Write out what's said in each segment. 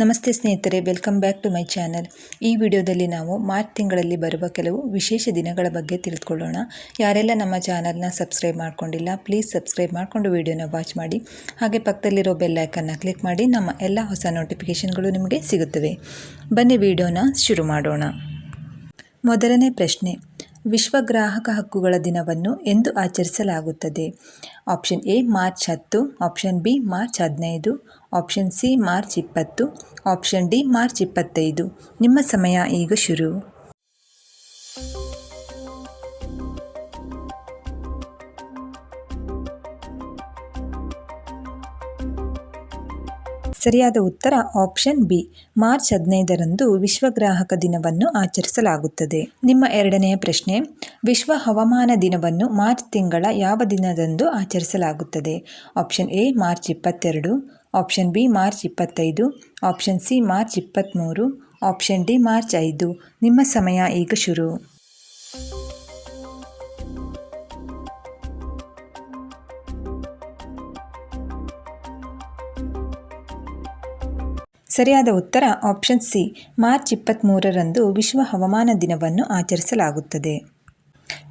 ನಮಸ್ತೆ ಸ್ನೇಹಿತರೆ welcome back to my channel ಈ ವಿಡಿಯೋದಲ್ಲಿ ನಾವು ಮಾರ್ಚ್ ತಿಂಗಳಲ್ಲಿ ಬರುವ ಕೆಲವು ವಿಶೇಷ ದಿನಗಳ ಬಗ್ಗೆ ತಿಳಿದುಕೊಳ್ಳೋಣ. ಯಾರೆಲ್ಲ ನಮ್ಮ ಚಾನಲ್ನ ಸಬ್ಸ್ಕ್ರೈಬ್ ಮಾಡ್ಕೊಂಡಿಲ್ಲ ಪ್ಲೀಸ್ ಸಬ್ಸ್ಕ್ರೈಬ್ ಮಾಡಿಕೊಂಡು ವಿಡಿಯೋನ ವಾಚ್ ಮಾಡಿ. ಹಾಗೆ ಪಕ್ಕದಲ್ಲಿರೋ ಬೆಲ್ ಐಕನ್ನ ಕ್ಲಿಕ್ ಮಾಡಿ, ನಮ್ಮ ಎಲ್ಲ ಹೊಸ ನೋಟಿಫಿಕೇಷನ್ಗಳು ನಿಮಗೆ ಸಿಗುತ್ತವೆ. ಬನ್ನಿ ವಿಡಿಯೋನ ಶುರು ಮಾಡೋಣ. ಮೊದಲನೇ ಪ್ರಶ್ನೆ. ವಿಶ್ವ ಗ್ರಾಹಕ ಹಕ್ಕುಗಳ ದಿನವನ್ನು ಎಂದು ಆಚರಿಸಲಾಗುತ್ತದೆ. ಆಪ್ಷನ್ ಎ, ಮಾರ್ಚ್ ಹತ್ತು, ಆಪ್ಷನ್ ಬಿ, ಮಾರ್ಚ್ ಹದಿನೈದು, ಆಪ್ಷನ್ ಸಿ, ಮಾರ್ಚ್ ಇಪ್ಪತ್ತು, ಆಪ್ಷನ್ ಡಿ, ಮಾರ್ಚ್ ಇಪ್ಪತ್ತೈದು. ನಿಮ್ಮ ಸಮಯ ಈಗ ಶುರು. ಸರಿಯಾದ ಉತ್ತರ ಆಪ್ಷನ್ ಬಿ. ಮಾರ್ಚ್ ಹದಿನೈದರಂದು ವಿಶ್ವ ಗ್ರಾಹಕ ದಿನವನ್ನು ಆಚರಿಸಲಾಗುತ್ತದೆ. ನಿಮ್ಮ ಎರಡನೆಯ ಪ್ರಶ್ನೆ. ವಿಶ್ವ ಹವಾಮಾನ ದಿನವನ್ನು ಮಾರ್ಚ್ ತಿಂಗಳ ಯಾವ ದಿನದಂದು ಆಚರಿಸಲಾಗುತ್ತದೆ? ಆಪ್ಷನ್ ಎ, ಮಾರ್ಚ್ ಇಪ್ಪತ್ತೆರಡು. ಆಪ್ಷನ್ ಬಿ, ಮಾರ್ಚ್ ಇಪ್ಪತ್ತೈದು. ಆಪ್ಷನ್ ಸಿ, ಮಾರ್ಚ್ ಇಪ್ಪತ್ತ್ಮೂರು. ಆಪ್ಷನ್ ಡಿ, ಮಾರ್ಚ್ ಐದು. ನಿಮ್ಮ ಸಮಯ ಈಗ ಶುರು. ಸರಿಯಾದ ಉತ್ತರ ಆಪ್ಷನ್ ಸಿ. ಮಾರ್ಚ್ ಇಪ್ಪತ್ತ್ಮೂರರಂದು ವಿಶ್ವ ಹವಾಮಾನ ದಿನವನ್ನು ಆಚರಿಸಲಾಗುತ್ತದೆ.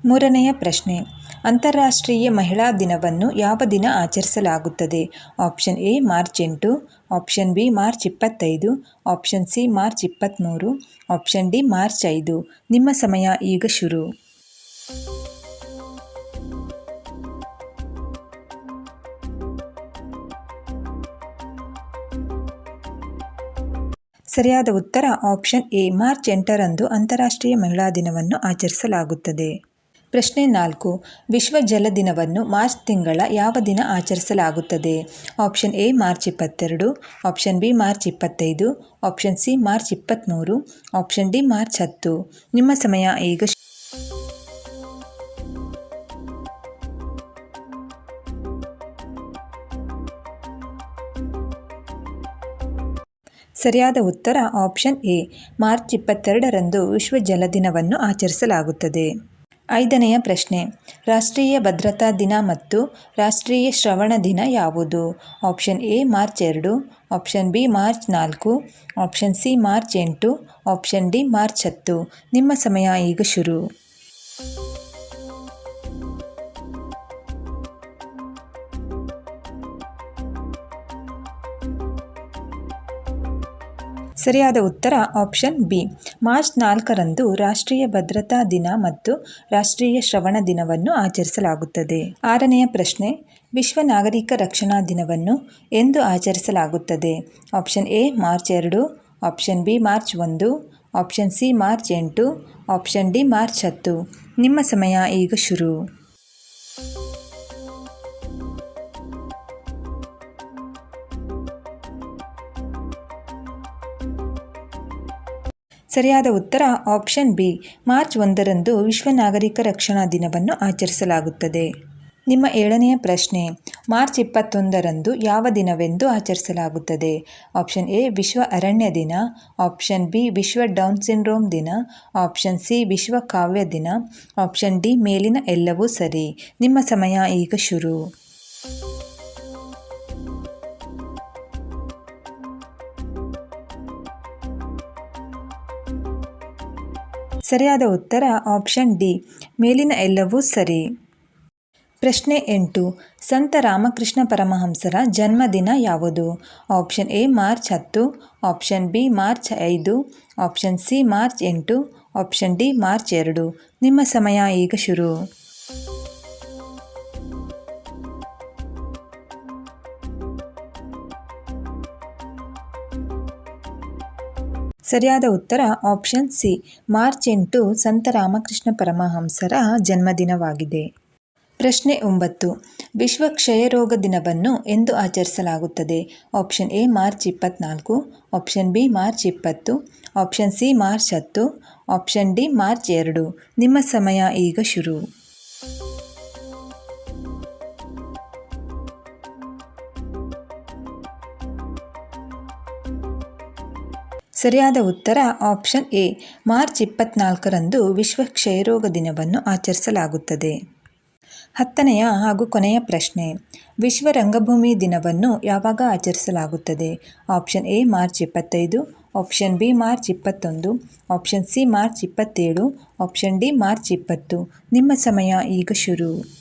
ಮೂರನೆಯ ಪ್ರಶ್ನೆ. ಅಂತಾರಾಷ್ಟ್ರೀಯ ಮಹಿಳಾ ದಿನವನ್ನು ಯಾವ ದಿನ ಆಚರಿಸಲಾಗುತ್ತದೆ? ಆಪ್ಷನ್ ಎ, ಮಾರ್ಚ್ ಎಂಟು. ಆಪ್ಷನ್ ಬಿ, ಮಾರ್ಚ್ ಇಪ್ಪತ್ತೈದು. ಆಪ್ಷನ್ ಸಿ, ಮಾರ್ಚ್ ಇಪ್ಪತ್ತ್ಮೂರು ಆಪ್ಷನ್ ಡಿ, ಮಾರ್ಚ್ ಐದು. ನಿಮ್ಮ ಸಮಯ ಈಗ ಶುರು. ಸರಿಯಾದ ಉತ್ತರ ಆಪ್ಷನ್ ಎ, ಮಾರ್ಚ್ ಎಂಟರಂದು ಅಂತಾರಾಷ್ಟ್ರೀಯ ಮಹಿಳಾ ದಿನವನ್ನು ಆಚರಿಸಲಾಗುತ್ತದೆ. ಪ್ರಶ್ನೆ ನಾಲ್ಕು, ವಿಶ್ವ ಜಲ ದಿನವನ್ನು ಮಾರ್ಚ್ ತಿಂಗಳ ಯಾವ ದಿನ ಆಚರಿಸಲಾಗುತ್ತದೆ? ಆಪ್ಷನ್ ಎ, ಮಾರ್ಚ್ ಇಪ್ಪತ್ತೆರಡು, ಆಪ್ಷನ್ ಬಿ, ಮಾರ್ಚ್ ಇಪ್ಪತ್ತೈದು, ಆಪ್ಷನ್ ಸಿ, ಮಾರ್ಚ್ ಇಪ್ಪತ್ತ್ಮೂರು, ಆಪ್ಷನ್ ಡಿ, ಮಾರ್ಚ್ ಹತ್ತು. ನಿಮ್ಮ ಸಮಯ ಈಗ ಸರಿಯಾದ ಉತ್ತರ ಆಪ್ಷನ್ ಎ. ಮಾರ್ಚ್ ಇಪ್ಪತ್ತೆರಡರಂದು ವಿಶ್ವ ಜಲ ದಿನವನ್ನು ಆಚರಿಸಲಾಗುತ್ತದೆ. ಐದನೆಯ ಪ್ರಶ್ನೆ, ರಾಷ್ಟ್ರೀಯ ಭದ್ರತಾ ದಿನ ಮತ್ತು ರಾಷ್ಟ್ರೀಯ ಶ್ರವಣ ದಿನ ಯಾವುದು? ಆಪ್ಷನ್ ಎ, ಮಾರ್ಚ್ ಎರಡು, ಆಪ್ಷನ್ ಬಿ, ಮಾರ್ಚ್ ನಾಲ್ಕು, ಆಪ್ಷನ್ ಸಿ, ಮಾರ್ಚ್ ಎಂಟು, ಆಪ್ಷನ್ ಡಿ, ಮಾರ್ಚ್ ಹತ್ತು. ನಿಮ್ಮ ಸಮಯ ಈಗ ಶುರು. ಸರಿಯಾದ ಉತ್ತರ ಆಪ್ಷನ್ ಬಿ. ಮಾರ್ಚ್ ನಾಲ್ಕರಂದು ರಾಷ್ಟ್ರೀಯ ಭದ್ರತಾ ದಿನ ಮತ್ತು ರಾಷ್ಟ್ರೀಯ ಶ್ರವಣ ದಿನವನ್ನು ಆಚರಿಸಲಾಗುತ್ತದೆ. ಆರನೆಯ ಪ್ರಶ್ನೆ, ವಿಶ್ವ ನಾಗರಿಕ ರಕ್ಷಣಾ ದಿನವನ್ನು ಎಂದು ಆಚರಿಸಲಾಗುತ್ತದೆ. ಆಪ್ಷನ್ ಎ, ಮಾರ್ಚ್ ಎರಡು. ಆಪ್ಷನ್ ಬಿ, ಮಾರ್ಚ್ ಒಂದು. ಆಪ್ಷನ್ ಸಿ, ಮಾರ್ಚ್ ಎಂಟು. ಆಪ್ಷನ್ ಡಿ, ಮಾರ್ಚ್ ಹತ್ತು. ನಿಮ್ಮ ಸಮಯ ಈಗ ಶುರು. ಸರಿಯಾದ ಉತ್ತರ ಆಪ್ಷನ್ ಬಿ. ಮಾರ್ಚ್ ಒಂದರಂದು ವಿಶ್ವ ನಾಗರಿಕ ರಕ್ಷಣಾ ದಿನವನ್ನು ಆಚರಿಸಲಾಗುತ್ತದೆ. ನಿಮ್ಮ ಏಳನೆಯ ಪ್ರಶ್ನೆ. ಮಾರ್ಚ್ ಇಪ್ಪತ್ತೊಂದರಂದು ಯಾವ ದಿನವೆಂದು ಆಚರಿಸಲಾಗುತ್ತದೆ? ಆಪ್ಷನ್ ಎ, ವಿಶ್ವ ಅರಣ್ಯ ದಿನ. ಆಪ್ಷನ್ ಬಿ, ವಿಶ್ವ ಡೌನ್ ಸಿಂಡ್ರೋಮ್ ದಿನ. ಆಪ್ಷನ್ ಸಿ, ವಿಶ್ವ ಕಾವ್ಯ ದಿನ. ಆಪ್ಷನ್ ಡಿ, ಮೇಲಿನ ಎಲ್ಲವೂ ಸರಿ. ನಿಮ್ಮ ಸಮಯ ಈಗ ಶುರು. ಸರಿಯಾದ ಉತ್ತರ ಆಪ್ಷನ್ ಡಿ. ಮೇಲಿನ ಎಲ್ಲವೂ ಸರಿ. ಪ್ರಶ್ನೆ ಎಂಟು. ಸಂತ ರಾಮಕೃಷ್ಣ ಪರಮಹಂಸರ ಜನ್ಮದಿನ ಯಾವುದು? ಆಪ್ಷನ್ ಎ, ಮಾರ್ಚ್ ಹತ್ತು. ಆಪ್ಷನ್ ಬಿ, ಮಾರ್ಚ್ ಐದು. ಆಪ್ಷನ್ ಸಿ, ಮಾರ್ಚ್ ಎಂಟು. ಆಪ್ಷನ್ ಡಿ, ಮಾರ್ಚ್ ಎರಡು. ನಿಮ್ಮ ಸಮಯ ಈಗ ಶುರು. ಸರಿಯಾದ ಉತ್ತರ ಆಪ್ಷನ್ ಸಿ. ಮಾರ್ಚ್ ಎಂಟು ಸಂತ ರಾಮಕೃಷ್ಣ ಪರಮಹಂಸರ ಜನ್ಮದಿನವಾಗಿದೆ. ಪ್ರಶ್ನೆ ಒಂಬತ್ತು. ವಿಶ್ವ ಕ್ಷಯರೋಗ ದಿನವನ್ನು ಎಂದು ಆಚರಿಸಲಾಗುತ್ತದೆ. ಆಪ್ಷನ್ ಎ ಮಾರ್ಚ್ ಇಪ್ಪತ್ತ್ನಾಲ್ಕು ಆಪ್ಷನ್ ಬಿ ಮಾರ್ಚ್ ಇಪ್ಪತ್ತು, ಆಪ್ಷನ್ ಸಿ ಮಾರ್ಚ್ ಹತ್ತು, ಆಪ್ಷನ್ ಡಿ ಮಾರ್ಚ್ ಎರಡು. ನಿಮ್ಮ ಸಮಯ ಈಗ ಶುರು. ಸರಿಯಾದ ಉತ್ತರ ಆಪ್ಷನ್ ಎ. ಮಾರ್ಚ್ ಇಪ್ಪತ್ನಾಲ್ಕರಂದು ವಿಶ್ವ ಕ್ಷಯರೋಗ ದಿನವನ್ನು ಆಚರಿಸಲಾಗುತ್ತದೆ. ಹತ್ತನೆಯ ಹಾಗೂ ಕೊನೆಯ ಪ್ರಶ್ನೆ. ವಿಶ್ವ ರಂಗಭೂಮಿ ದಿನವನ್ನು ಯಾವಾಗ ಆಚರಿಸಲಾಗುತ್ತದೆ? ಆಪ್ಷನ್ ಎ, ಮಾರ್ಚ್ ಇಪ್ಪತ್ತೈದು. ಆಪ್ಷನ್ ಬಿ, ಮಾರ್ಚ್ ಇಪ್ಪತ್ತೊಂದು. ಆಪ್ಷನ್ ಸಿ, ಮಾರ್ಚ್ ಇಪ್ಪತ್ತೇಳು. ಆಪ್ಷನ್ ಡಿ, ಮಾರ್ಚ್ ಇಪ್ಪತ್ತು. ನಿಮ್ಮ ಸಮಯ ಈಗ ಶುರು.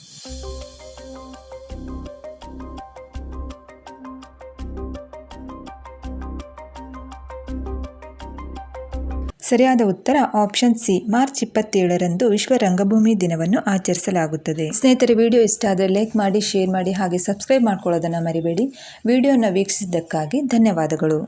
ಸರಿಯಾದ ಉತ್ತರ ಆಪ್ಷನ್ ಸಿ ಮಾರ್ಚ್ ಇಪ್ಪತ್ತೇಳರಂದು ವಿಶ್ವ ರಂಗಭೂಮಿ ದಿನವನ್ನು ಆಚರಿಸಲಾಗುತ್ತದೆ. ಸ್ನೇಹಿತರೆ, ವಿಡಿಯೋ ಇಷ್ಟ ಆದರೆ ಲೈಕ್ ಮಾಡಿ ಶೇರ್ ಮಾಡಿ, ಹಾಗೆ ಸಬ್ಸ್ಕ್ರೈಬ್ ಮಾಡ್ಕೊಳ್ಳೋದನ್ನು ಮರಿಬೇಡಿ. ವಿಡಿಯೋನ ವೀಕ್ಷಿಸಿದ್ದಕ್ಕಾಗಿ ಧನ್ಯವಾದಗಳು.